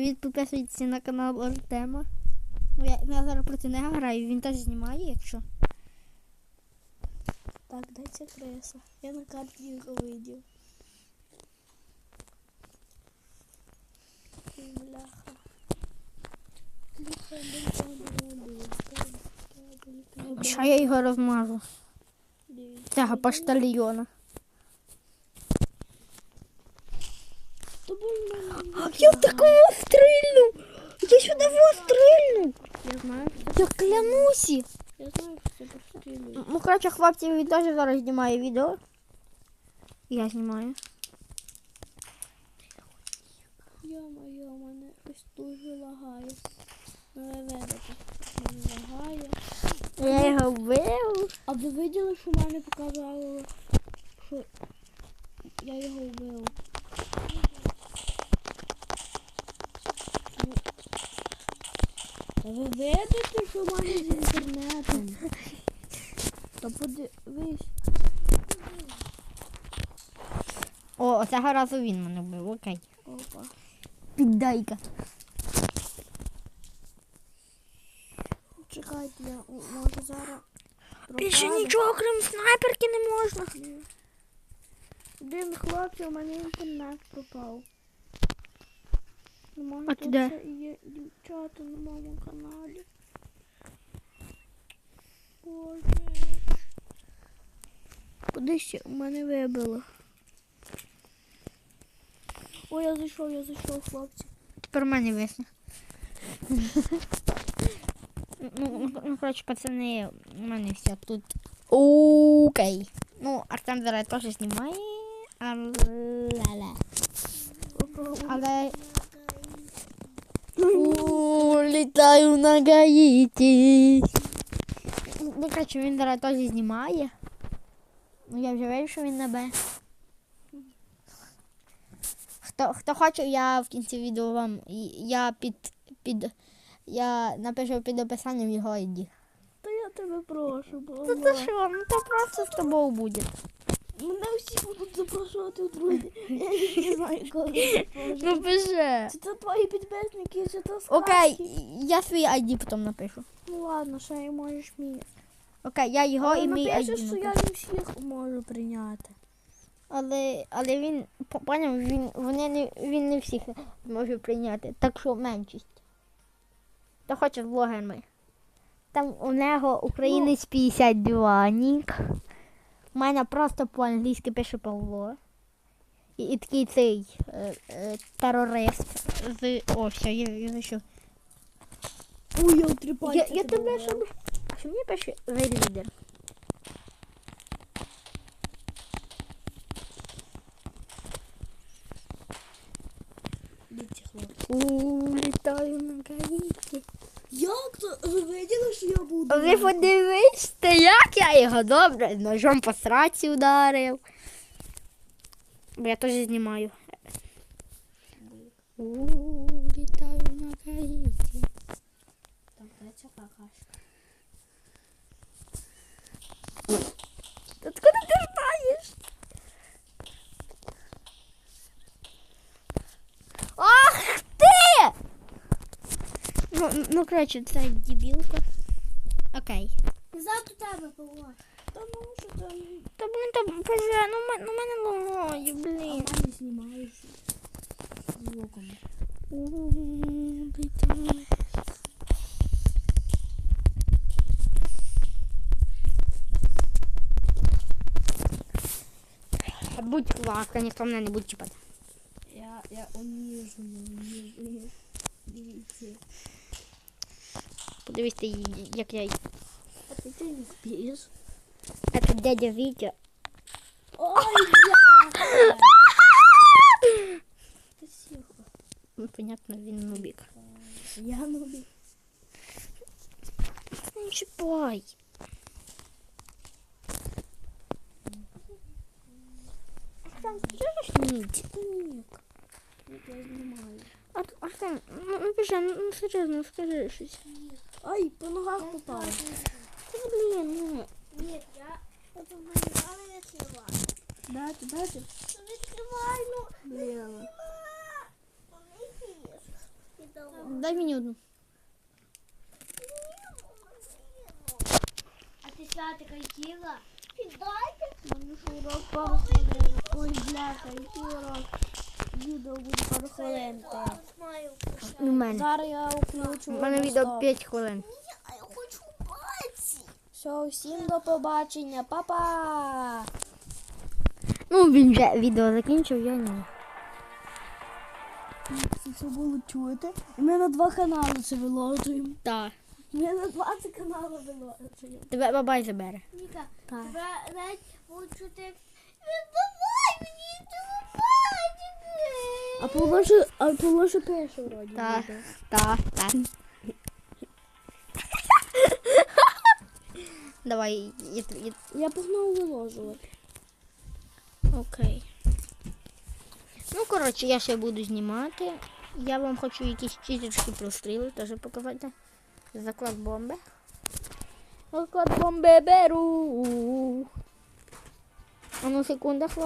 Підписуйтесь на канал Артема. Я, я зараз проти нього граю, він теж знімає, якщо. Так, дайте кресло. Я на карті його видів. Бляха. Що я його розмажу? Цього поштальйона. Був мене. Такого стрільну! Я сюди вас стрільну! Я знаю, Я клянусь! я знаю, що це пострілює. Ну, коротше, хлопці, він теж зараз знімає відео. Я знімаю. Йо-моє, мене ось дуже лагає. Ну, ви видите, мене лагає. Я його вбив. А ви виділи, що в мене показало, що я його вбив? Ну, Та ви видите, що в мене з інтернетом? Та подивись. О, цього разу він мене вбив, окей. Опа. Піддайка. Чекайте, я можу зараз. Більше нічого, крім снайперки, не можна. Блін, хлопці, у мене інтернет пропав. А ти де? є дівчата на моєму каналі. Боже. Кудись у мене вибило. Ой, я зайшов, я зайшов, хлопці. Тепер мене висне. Ну, ну, ну, коротше, пацани, у мене все тут. Окей. Ну, Артем зараз теж знімає. Але. Але. Улітаю на Гаїті. Ну, коротше, він зараз теж знімає. Ну, я вже вирішив, що він на Б. Хто, хто хоче, я в кінці відео вам. Я під. під я напишу під описанням його ID. Та я тебе прошу, бо Та ти що, ну то просто з тобою буде. Мене всі будуть запрошувати в друзі. Я не знаю, коли. Ну пише. Чи це твої підписники, чи це сказки? Окей, я свій ID потім напишу. Ну ладно, ще й можеш мій. Окей, я його Але і мій ID що я не всіх можу прийняти. Але, але він, по- поняв, він, вони не, він не всіх може прийняти. Так що меншість. Хто хоче з блогерами. Там у нього українець 52 нік. У мене просто по-англійськи пише Павло. І, і такий цей е, е, терорист з. О, все, я, я знайшов. Ой, я три Я, я тебе що... Що мені пише The Leader? Улітаю на Гаїті. Як то? Ви виділи, що я буду? Ви подивись, як я його добре ножом по сраці ударив. Бо я теж знімаю. Улітаю на Гаїті. Так, це какашка. Та Откуда ти знаєш? Ах ти! Ну, ну коротше, це дебілка. Окей. Ззаду тебе, Павло. Та ну, що там? Та блін, та боже, ну ме- ну мене лагає, блін. А не знімаєш. Звуком. Улітаю. Будь ласка, ніхто мене не буде чіпати. Я, я уніжую, уніжую. Подивись, ти, як я. А ти не спієш? Це дядя Вітя. Ой, я! Ну, понятно, він нубік. Я нубі. Не чіпай. Артем, скажи ніч. Та ні. Я знімаю. Ар- Артем, ну, ну ну, ну серйозно, скажи щось. Ай, по ногах попав. Та блін, ну. Ні, я это мені але не відкриваю. Дайте, дайте. Відкривай, ну. Блін. дай мені одну. А ти святика хотіла? Піддайте. Мені ж урок пару хвилин. Ой, бляха, який урок. Відео буде пару хвилин. У мене. Зараз я включу. У мене відео 5 хвилин. А я хочу бачити. Все, всім до побачення. Па-па. Ну, він вже відео закінчив, я ні. Це все було чути. Ми на два канали це виложуємо. Так. Ми на 20 каналів виложуємо. Тебе бабай забере. Ніка, тебе навіть будуть чути. Віддавай мені бачити. А положи, а положи перше вроді. Так. Так, так. Давай, я, я, Я погнав виложувати. Окей. Ну, коротше, я ще буду знімати. Я вам хочу якісь читочки простріли теж показати. Заклад бомби. Заклад бомби беру. А ну секунда, хлопці.